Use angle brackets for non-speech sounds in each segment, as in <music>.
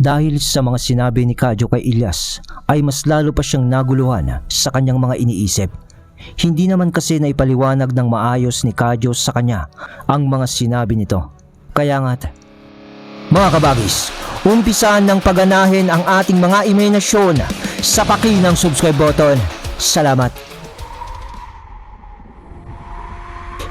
Dahil sa mga sinabi ni Kadyo kay Ilyas ay mas lalo pa siyang naguluhan sa kanyang mga iniisip. Hindi naman kasi naipaliwanag ng maayos ni Kadyo sa kanya ang mga sinabi nito. Kaya nga't, mga kabagis, umpisaan ng paganahin ang ating mga imahinasyon sa paki ng subscribe button. Salamat.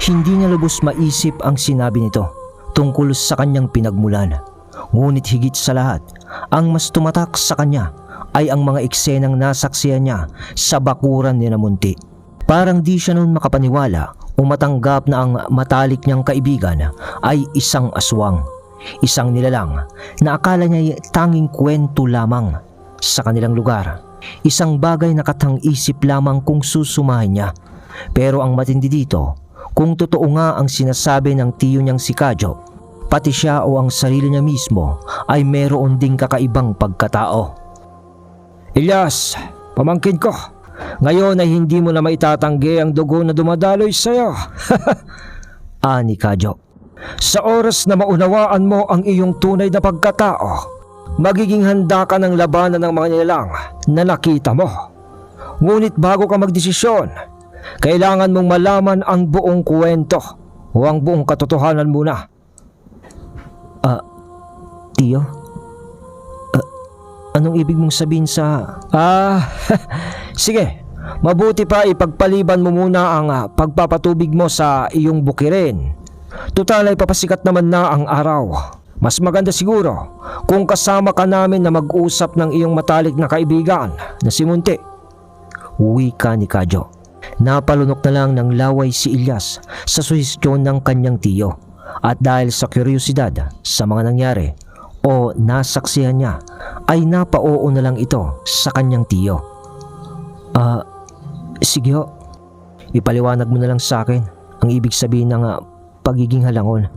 Hindi niya lubos maisip ang sinabi nito tungkol sa kanyang pinagmulan. Ngunit higit sa lahat, ang mas tumatak sa kanya ay ang mga eksenang nasaksiyan niya sa bakuran ni Namunti. Parang di siya noon makapaniwala o matanggap na ang matalik niyang kaibigan ay isang aswang. Isang nilalang na akala niya tanging kwento lamang sa kanilang lugar. Isang bagay na katang isip lamang kung susumahin niya. Pero ang matindi dito, kung totoo nga ang sinasabi ng tiyo niyang si Kadyo, pati siya o ang sarili niya mismo ay meron ding kakaibang pagkatao. Ilyas, pamangkin ko, ngayon ay hindi mo na maitatanggi ang dugo na dumadaloy sa'yo. <laughs> Ani Kadyo. Sa oras na maunawaan mo ang iyong tunay na pagkatao, magiging handa ka ng labanan ng mga nilang na nakita mo. Ngunit bago ka magdesisyon, kailangan mong malaman ang buong kwento o ang buong katotohanan muna. Ah, Tiyo? Ah, anong ibig mong sabihin sa... Ah, <laughs> sige. Mabuti pa ipagpaliban mo muna ang ah, pagpapatubig mo sa iyong bukirin. Tutal ay papasikat naman na ang araw. Mas maganda siguro kung kasama ka namin na mag-usap ng iyong matalik na kaibigan na si Munti. Wika ni Kadyo. Napalunok na lang ng laway si Ilyas sa suhestyon ng kanyang tiyo. At dahil sa kuryosidad sa mga nangyari o nasaksihan niya ay napaoo na lang ito sa kanyang tiyo. Ah, sige ho. Ipaliwanag mo na lang sa akin ang ibig sabihin ng ah, pagiging halangon.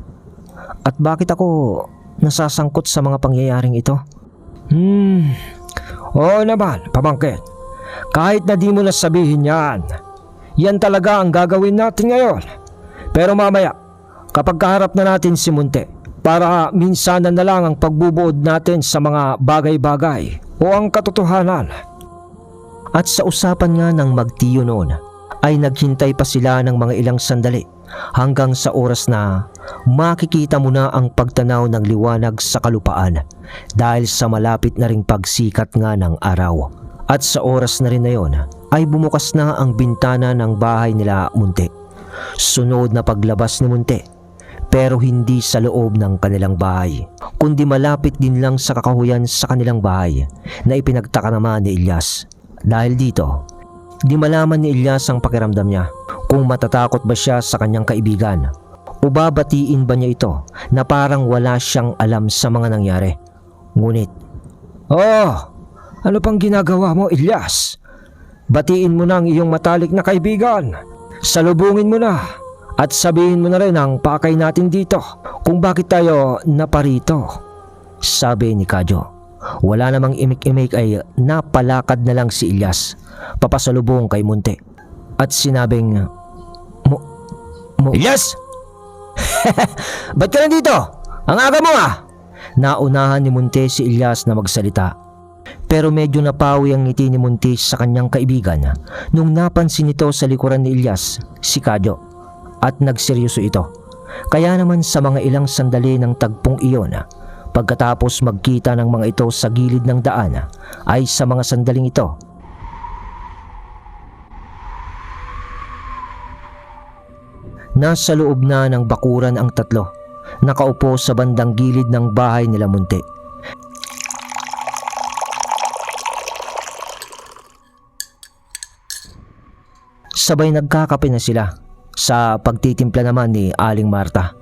At bakit ako nasasangkot sa mga pangyayaring ito? Hmm, oo naman, pamangkin. Kahit na di mo na sabihin yan, yan talaga ang gagawin natin ngayon. Pero mamaya, kapag kaharap na natin si Munte, para minsanan na lang ang pagbubuod natin sa mga bagay-bagay o ang katotohanan. At sa usapan nga ng magtiyo noon, ay naghintay pa sila ng mga ilang sandali hanggang sa oras na makikita mo na ang pagtanaw ng liwanag sa kalupaan dahil sa malapit na ring pagsikat nga ng araw. At sa oras na rin na yon ay bumukas na ang bintana ng bahay nila Munte. Sunod na paglabas ni Munte pero hindi sa loob ng kanilang bahay kundi malapit din lang sa kakahuyan sa kanilang bahay na ipinagtaka naman ni Ilyas. Dahil dito, di malaman ni Ilyas ang pakiramdam niya kung matatakot ba siya sa kanyang kaibigan o babatiin ba niya ito na parang wala siyang alam sa mga nangyari. Ngunit, Oh, ano pang ginagawa mo Ilyas? Batiin mo na ang iyong matalik na kaibigan. Salubungin mo na at sabihin mo na rin ang pakay natin dito kung bakit tayo naparito. Sabi ni Kadyo. Wala namang imik-imik ay napalakad na lang si Ilyas papasalubong kay Munte. At sinabing, Mo, mo, Ilyas! <laughs> Ba't ka nandito? Ang aga mo ah! Naunahan ni Munte si Ilyas na magsalita. Pero medyo napawi ang ngiti ni Munte sa kanyang kaibigan nung napansin nito sa likuran ni Ilyas, si Kadyo. At nagseryoso ito. Kaya naman sa mga ilang sandali ng tagpong iyon, pagkatapos magkita ng mga ito sa gilid ng daan, ay sa mga sandaling ito, Nasa loob na ng bakuran ang tatlo, nakaupo sa bandang gilid ng bahay nila Munti. Sabay nagkakape na sila sa pagtitimpla naman ni Aling Marta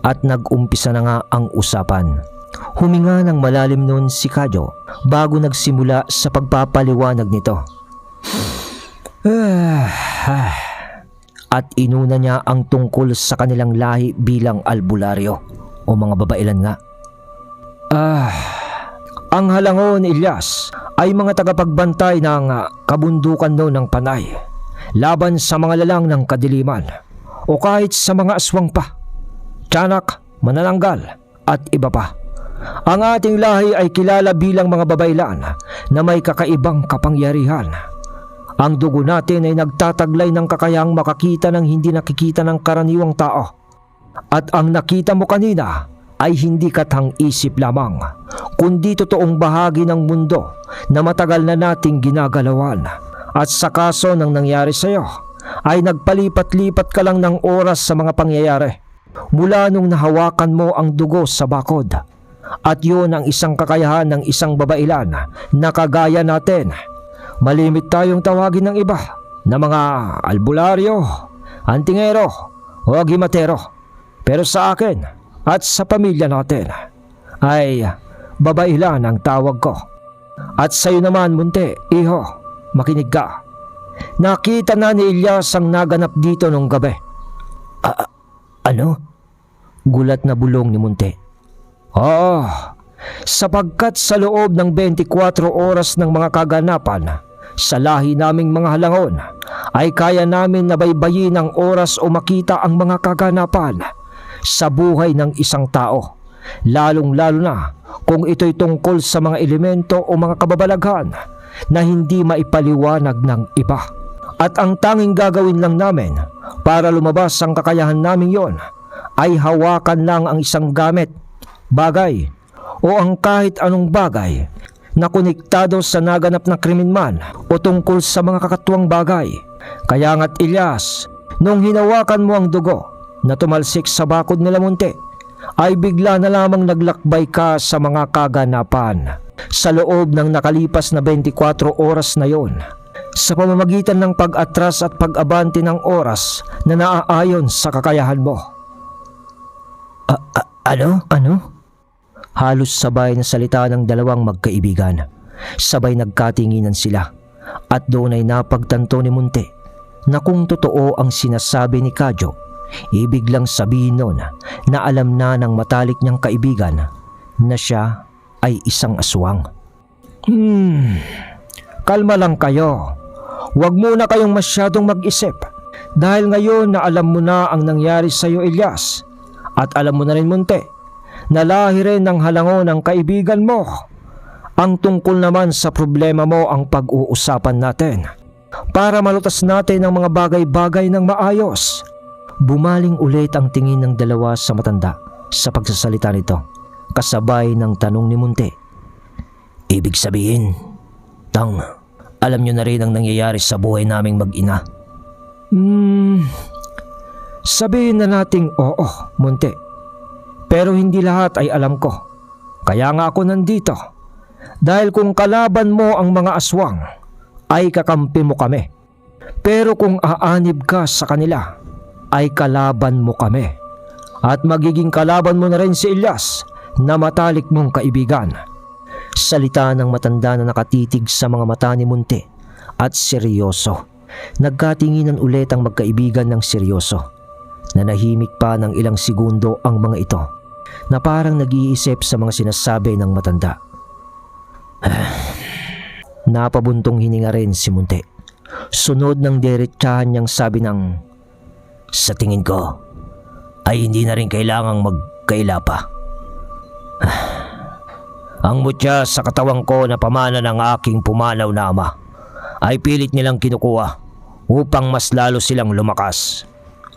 at nag-umpisa na nga ang usapan. Huminga ng malalim noon si Kadyo bago nagsimula sa pagpapaliwanag nito. <sighs> at inuna niya ang tungkol sa kanilang lahi bilang albularyo o mga babailan nga. Ah, ang halangon Ilyas ay mga tagapagbantay ng kabundukan noon ng panay laban sa mga lalang ng kadiliman o kahit sa mga aswang pa, tiyanak, manananggal at iba pa. Ang ating lahi ay kilala bilang mga babaylan na may kakaibang kapangyarihan. Ang dugo natin ay nagtataglay ng kakayahang makakita ng hindi nakikita ng karaniwang tao. At ang nakita mo kanina ay hindi katang isip lamang, kundi totoong bahagi ng mundo na matagal na nating ginagalawan. At sa kaso ng nangyari sa iyo, ay nagpalipat-lipat ka lang ng oras sa mga pangyayari. Mula nung nahawakan mo ang dugo sa bakod. At yun ang isang kakayahan ng isang babailan na kagaya natin. Malimit tayong tawagin ng iba na mga albularyo, antingero o agimatero. Pero sa akin at sa pamilya natin ay babailan ang tawag ko. At sa'yo naman, Munti, iho, makinig ka. Nakita na ni Ilyas ang naganap dito nung gabi. A- ano? Gulat na bulong ni Munti. Oo, sapagkat sa loob ng 24 oras ng mga kaganapan, sa lahi naming mga halangon, ay kaya namin nabaybayin ang oras o makita ang mga kaganapan sa buhay ng isang tao. Lalong-lalo na kung ito'y tungkol sa mga elemento o mga kababalaghan na hindi maipaliwanag ng iba. At ang tanging gagawin lang namin para lumabas ang kakayahan namin yon ay hawakan lang ang isang gamit, bagay o ang kahit anong bagay na konektado sa naganap na krimen man o tungkol sa mga kakatuwang bagay. Kaya nga't Ilyas, nung hinawakan mo ang dugo na tumalsik sa bakod nila munti, ay bigla na lamang naglakbay ka sa mga kaganapan sa loob ng nakalipas na 24 oras na yon sa pamamagitan ng pag-atras at pag-abante ng oras na naaayon sa kakayahan mo. A- a- ano? Ano? Halos sabay na salita ng dalawang magkaibigan. Sabay nagkatinginan sila at doon ay napagtanto ni Munti na kung totoo ang sinasabi ni Kadyo, ibig lang sabihin noon na alam na ng matalik niyang kaibigan na siya ay isang aswang. Hmm, kalma lang kayo. Huwag muna kayong masyadong mag-isip dahil ngayon na alam mo na ang nangyari sa iyo Elias at alam mo na rin Munti na lahi rin ng halangon ng kaibigan mo. Ang tungkol naman sa problema mo ang pag-uusapan natin para malutas natin ang mga bagay-bagay ng maayos. Bumaling ulit ang tingin ng dalawa sa matanda sa pagsasalita nito kasabay ng tanong ni Munti. Ibig sabihin, Tang, alam nyo na rin ang nangyayari sa buhay naming mag-ina. Hmm, sabihin na nating oo, Munti. Pero hindi lahat ay alam ko. Kaya nga ako nandito. Dahil kung kalaban mo ang mga aswang, ay kakampi mo kami. Pero kung aanib ka sa kanila, ay kalaban mo kami. At magiging kalaban mo na rin si Ilyas na matalik mong kaibigan. Salita ng matanda na nakatitig sa mga mata ni Munti at seryoso. Nagkatinginan ulit ang magkaibigan ng seryoso. Nanahimik pa ng ilang segundo ang mga ito na parang nag-iisip sa mga sinasabi ng matanda. <sighs> Napabuntong hininga rin si Munti. Sunod ng diretsahan niyang sabi ng Sa tingin ko ay hindi na rin kailangang magkaila pa. Ang mutya sa katawang ko na pamana ng aking pumanaw na ama ay pilit nilang kinukuha upang mas lalo silang lumakas.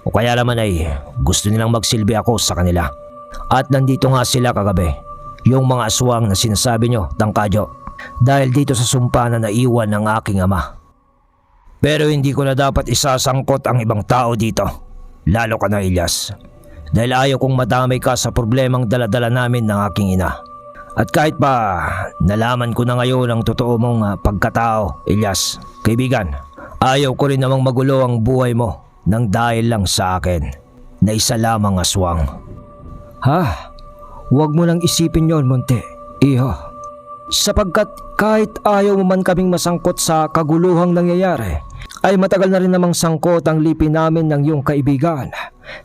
O kaya naman ay gusto nilang magsilbi ako sa kanila. At nandito nga sila kagabi, yung mga aswang na sinasabi nyo, tangkadyo, dahil dito sa sumpa na naiwan ng aking ama. Pero hindi ko na dapat isasangkot ang ibang tao dito, lalo ka na Ilyas. Dahil ayaw kong madamay ka sa problemang daladala namin ng aking ina. At kahit pa nalaman ko na ngayon ang totoo mong ah, pagkatao, Ilyas, kaibigan, ayaw ko rin namang magulo ang buhay mo nang dahil lang sa akin na isa lamang aswang. Ha? Huwag mo nang isipin yon, Monte. Iho. Sapagkat kahit ayaw mo man kaming masangkot sa kaguluhang nangyayari, ay matagal na rin namang sangkot ang lipi namin ng iyong kaibigan.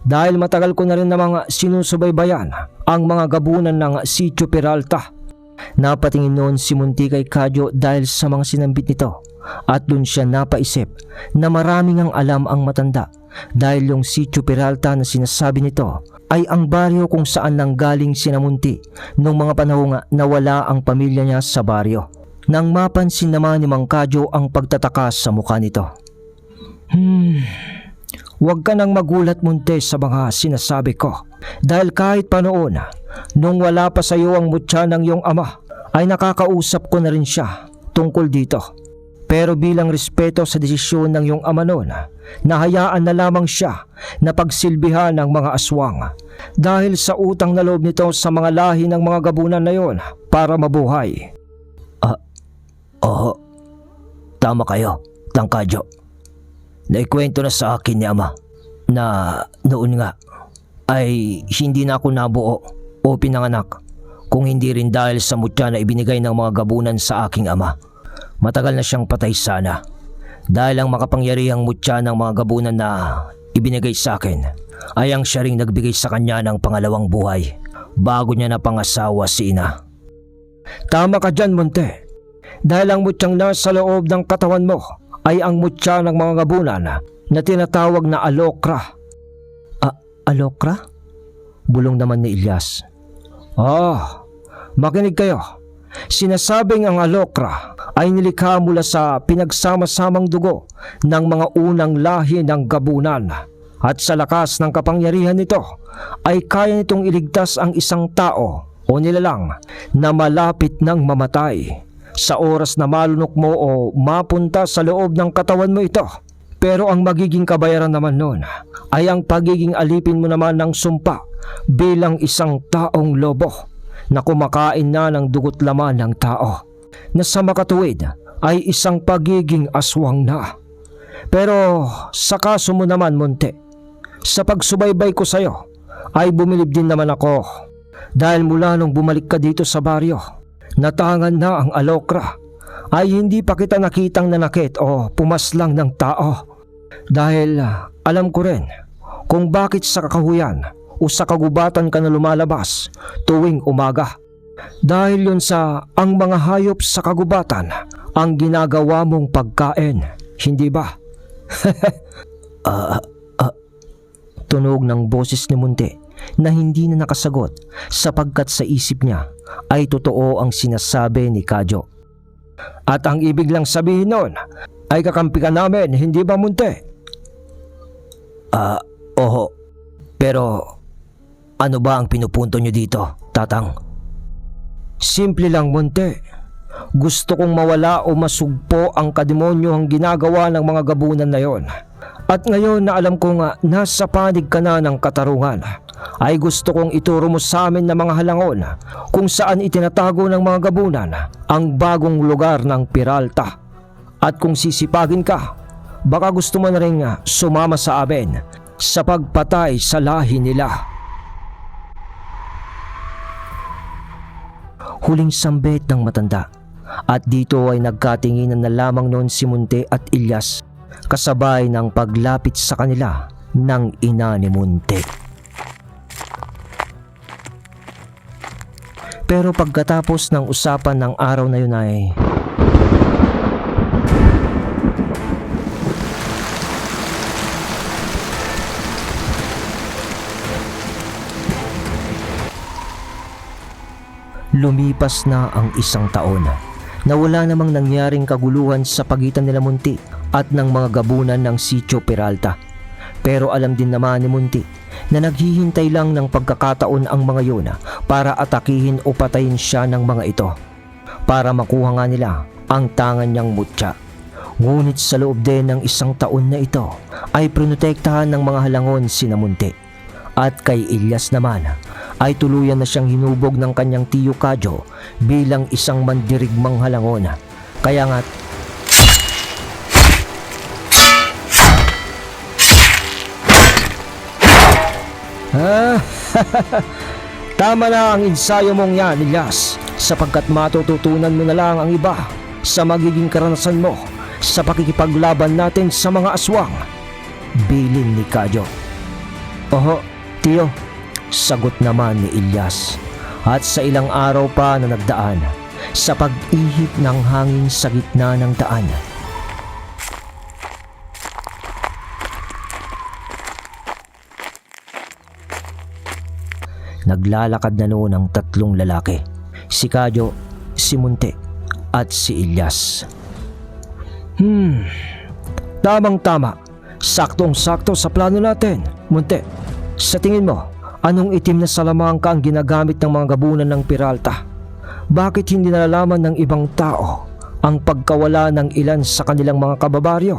Dahil matagal ko na rin namang sinusubaybayan ang mga gabunan ng Sitio Peralta. Napatingin noon si Munti kay Kadyo dahil sa mga sinambit nito at doon siya napaisip na maraming ang alam ang matanda dahil yung Sitio Peralta na sinasabi nito ay ang baryo kung saan nanggaling sinamunti nung mga panahong na wala ang pamilya niya sa baryo. Nang mapansin naman ni Mang Kadyo ang pagtataka sa mukha nito. Hmm, huwag ka nang magulat munte sa mga sinasabi ko. Dahil kahit pa noon, nung wala pa sa iyo ang mutya ng iyong ama, ay nakakausap ko na rin siya tungkol dito. Pero bilang respeto sa desisyon ng iyong ama noon, nahayaan na lamang siya na pagsilbihan ng mga aswang dahil sa utang na loob nito sa mga lahi ng mga gabunan na yon para mabuhay. Ah, oo. Tama kayo, Tangkadyo. Naikwento na sa akin ni Ama na noon nga ay hindi na ako nabuo o pinanganak kung hindi rin dahil sa mutya na ibinigay ng mga gabunan sa aking ama. Matagal na siyang patay sana dahil ang makapangyarihang mutya ng mga gabunan na ibinigay sa akin ay ang siya ring nagbigay sa kanya ng pangalawang buhay bago niya napangasawa si ina. Tama ka dyan, Monte. Dahil ang mutyang nasa loob ng katawan mo ay ang mutya ng mga gabunan na tinatawag na alokra. A alokra? Bulong naman ni Ilyas. Ah, makinig kayo. Sinasabing ang alokra ay nilikha mula sa pinagsama-samang dugo ng mga unang lahi ng gabunan at sa lakas ng kapangyarihan nito ay kaya nitong iligtas ang isang tao o nilalang na malapit ng mamatay sa oras na malunok mo o mapunta sa loob ng katawan mo ito. Pero ang magiging kabayaran naman noon ay ang pagiging alipin mo naman ng sumpa bilang isang taong lobo na kumakain na ng dugot laman ng tao na sa makatuwid ay isang pagiging aswang na. Pero sa kaso mo naman, Monte, sa pagsubaybay ko sa'yo ay bumilib din naman ako dahil mula nung bumalik ka dito sa baryo, natangan na ang alokra ay hindi pa kita nakitang nanakit o pumaslang ng tao. Dahil ah, alam ko rin kung bakit sa kakahuyan o sa kagubatan ka na lumalabas tuwing umaga. Dahil yun sa ang mga hayop sa kagubatan ang ginagawa mong pagkain, hindi ba? <laughs> Ah, ah, tunog ng boses ni Munte na hindi na nakasagot sapagkat sa isip niya ay totoo ang sinasabi ni Kadyo. At ang ibig lang sabihin noon ay kakampi ka namin, hindi ba Munte? Ah, oho. Pero ano ba ang pinupunto nyo dito, Tatang? Simple lang, Monte. Gusto kong mawala o masugpo ang kademonyo ang ginagawa ng mga gabunan na yon. At ngayon na alam kong ah, nasa panig ka na ng katarungan, ay gusto kong ituro mo sa amin na mga halangon kung saan itinatago ng mga gabunan ang bagong lugar ng Piralta. At kung sisipagin ka, baka gusto mo na rin ah, sumama sa amin sa pagpatay sa lahi nila. Huling sambit ng matanda at dito ay nagkatinginan na lamang noon si Munte at Ilyas kasabay ng paglapit sa kanila ng ina ni Munte. Pero pagkatapos ng usapan ng araw na yun ay Lumipas na ang isang taon na wala namang nangyaring kaguluhan sa pagitan nila Munti at ng mga gabunan ng Sitio Peralta. Pero alam din naman ni Munti na naghihintay lang ng pagkakataon ang mga yun para atakihin o patayin siya ng mga ito para makuha nga nila ang tangan niyang mutya. Ngunit sa loob din ng isang taon na ito ay protektahan ng mga halangon si Namunti. At kay Ilyas naman ay tuluyan na siyang hinubog ng kanyang tiyo Kadyo bilang isang mandirigmang halangon. Kaya nga <laughs> Tama na ang ensayo mong yan, Ilyas, sapagkat matututunan mo na lang ang iba sa magiging karanasan mo sa pakikipaglaban natin sa mga aswang. Bilin ni Kadyo. Oho, tiyo, sagot naman ni Ilyas. At sa ilang araw pa na nagdaan, sa pag-ihip ng hangin sa gitna ng daan, naglalakad na noon ang tatlong lalaki. Si Kadyo, si Munte, at si Ilyas. Hmm, tamang-tama. Saktong-sakto sa plano natin. Munte, sa tingin mo, anong itim na salamangka ang ginagamit ng mga gabunan ng Piralta? Bakit hindi nalalaman ng ibang tao ang pagkawala ng ilan sa kanilang mga kababaryo?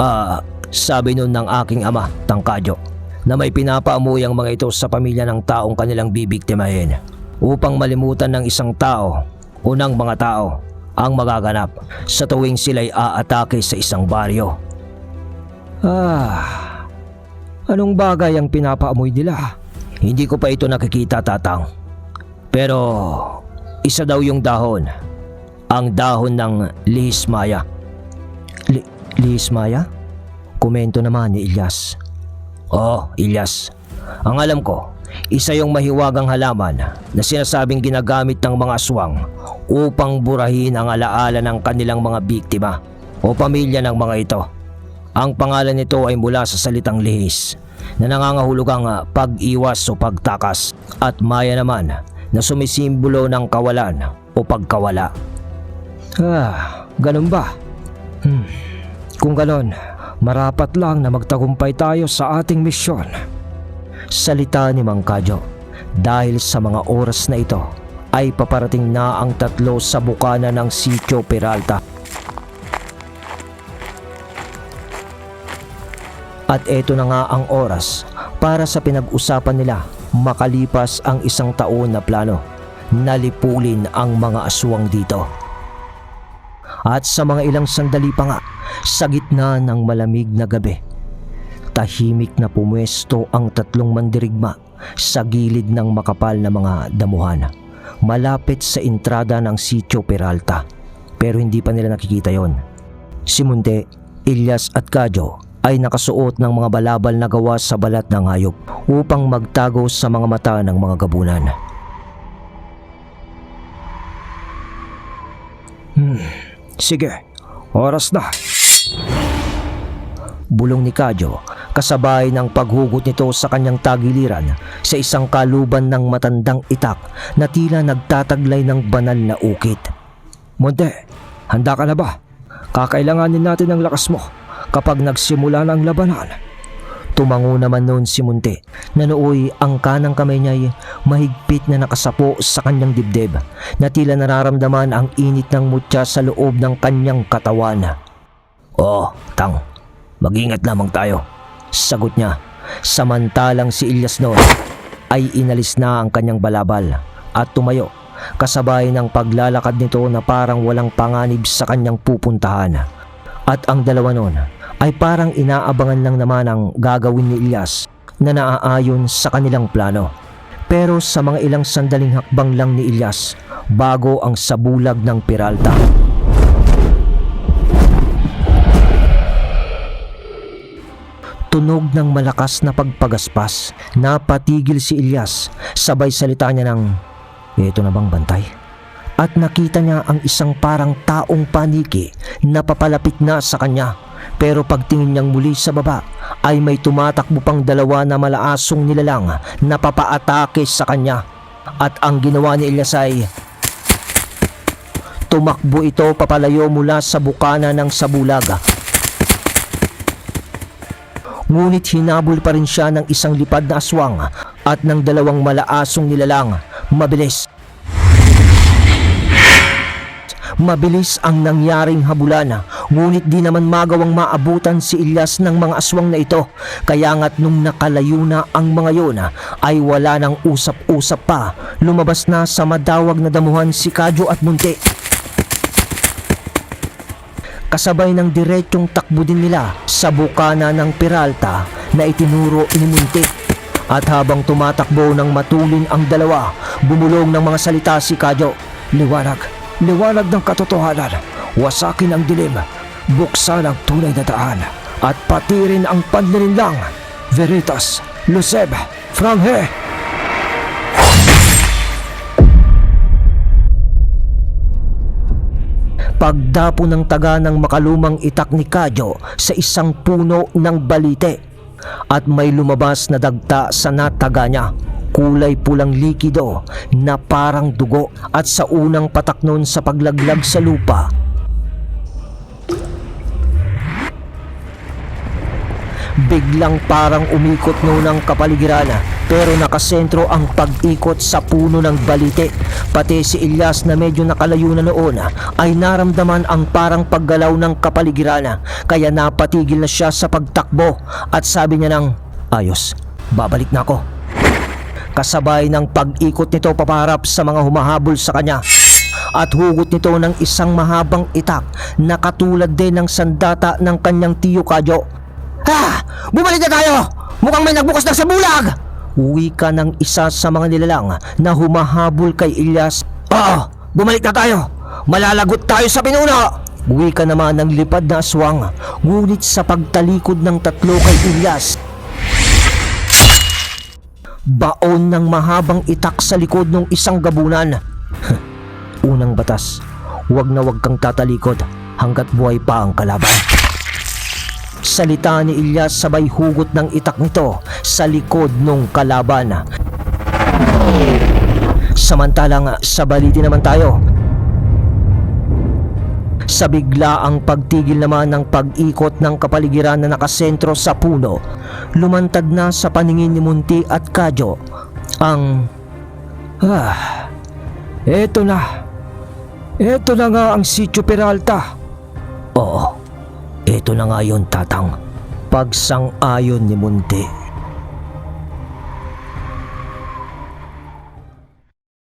Ah, sabi nun ng aking ama, Tangkadyo, na may pinapaamuy ang mga ito sa pamilya ng taong kanilang bibiktimahin upang malimutan ng isang tao o ng mga tao ang magaganap sa tuwing sila'y aatake sa isang baryo. Ah, anong bagay ang pinapaamoy nila? Hindi ko pa ito nakikita, Tatang. Pero isa daw yung dahon. Ang dahon ng Lihismaya. Li Lihismaya? Komento naman ni Ilyas. Oh, Ilyas. Ang alam ko, isa yung mahiwagang halaman na sinasabing ginagamit ng mga aswang upang burahin ang alaala ng kanilang mga biktima o pamilya ng mga ito. Ang pangalan nito ay mula sa salitang lihis na nangangahulugang ah, pag-iwas o pagtakas at maya naman na sumisimbolo ng kawalan o pagkawala. Ah, ganun ba? Hmm, kung ganon, marapat lang na magtagumpay tayo sa ating misyon. Salita ni Mang Kadyo, dahil sa mga oras na ito ay paparating na ang tatlo sa bukana ng Sitio Peralta. At eto na nga ang oras para sa pinag-usapan nila makalipas ang isang taon na plano. Nalipulin ang mga aswang dito. At sa mga ilang sandali pa nga, sa gitna ng malamig na gabi, tahimik na pumwesto ang tatlong mandirigma sa gilid ng makapal na mga damuhan, malapit sa entrada ng sitio Peralta. Pero hindi pa nila nakikita yon. Si Munte, Ilyas at Kadyo ay nakasuot ng mga balabal na gawa sa balat ng hayop upang magtago sa mga mata ng mga gabunan. Hmm, sige, oras na. Bulong ni Kadyo kasabay ng paghugot nito sa kanyang tagiliran sa isang kaluban ng matandang itak na tila nagtataglay ng banal na ukit. Monte, handa ka na ba? Kakailanganin natin ang lakas mo kapag nagsimula na ang labanan. Tumango naman noon si Munte na nooy ang kanang kamay niya ay mahigpit na nakasapo sa kanyang dibdib na tila nararamdaman ang init ng mutya sa loob ng kanyang katawan. Oh, tang, mag-ingat lamang tayo. Sagot niya. Samantalang si Ilyas noon ay inalis na ang kanyang balabal at tumayo kasabay ng paglalakad nito na parang walang panganib sa kanyang pupuntahan. At ang dalawa noon ay parang inaabangan lang naman ang gagawin ni Ilyas na naaayon sa kanilang plano. Pero sa mga ilang sandaling hakbang lang ni Ilyas bago ang sabulag ng Peralta. Tunog ng malakas na pagpagaspas, napatigil si Ilyas, sabay salita niya ng, Ito na bang bantay? At nakita niya ang isang parang taong paniki na papalapit na sa kanya. Pero pagtingin niyang muli sa baba ay may tumatakbo pang dalawa na malaasong nilalang na papaatake sa kanya. At ang ginawa ni Ilyas ay tumakbo ito papalayo mula sa bukana ng sabulaga Ngunit hinabol pa rin siya ng isang lipad na aswang at ng dalawang malaasong nilalang. Mabilis. Mabilis ang nangyaring habulan, ngunit di naman magawang maabutan si Ilyas ng mga aswang na ito. Kaya nga't nung nakalayo na ang mga yon, ay wala nang usap-usap pa. Lumabas na sa madawag na damuhan si Kadyo at Munti kasabay ng diretsyong takbo din nila sa bukana ng Peralta na itinuro ni Muntik. At habang tumatakbo ng matulin ang dalawa, bumulong ng mga salita si Kadyo. Liwanag, liwanag ng katotohanan, wasakin ang dilim, buksan ang tunay na daan, at pati rin ang panlilinlang. Veritas, Luceb, Franghe, pagdapo ng taga ng makalumang itak ni Kadyo sa isang puno ng balite at may lumabas na dagta sa nataga niya. kulay pulang likido na parang dugo at sa unang patak nun sa paglaglag sa lupa Biglang parang umikot noon ang kapaligiran pero nakasentro ang pag-ikot sa puno ng balite. Pati si Ilyas na medyo nakalayo na noon ay naramdaman ang parang paggalaw ng kapaligiran kaya napatigil na siya sa pagtakbo at sabi niya ng ayos, babalik na ako. Kasabay ng pag-ikot nito paparap sa mga humahabol sa kanya at hugot nito ng isang mahabang itak na katulad din ng sandata ng kanyang tiyo Kadyo. Ha! Bumalik na tayo! Mukhang may nagbukas na sa bulag! Uwi ka ng isa sa mga nilalang na humahabol kay Ilyas. Oo! Bumalik na tayo! Malalagot tayo sa pinuno! Uwi ka naman ng lipad na aswang, ngunit sa pagtalikod ng tatlo kay Ilyas, baon ng mahabang itak sa likod ng isang gabunan. <laughs> Unang batas, huwag na huwag kang tatalikod hanggat buhay pa ang kalaban. Salita ni Ilyas sabay hugot ng itak nito sa likod ng kalaban. Samantalang sa baliti naman tayo. Sa bigla ang pagtigil naman ng pag-ikot ng kapaligiran na nakasentro sa puno, lumantad na sa paningin ni Munti at Kadyo ang... Ah, eto na. Eto na nga ang sitio Peralta. Oo, eto na nga yun tatang. Pagsang-ayon ni Munti.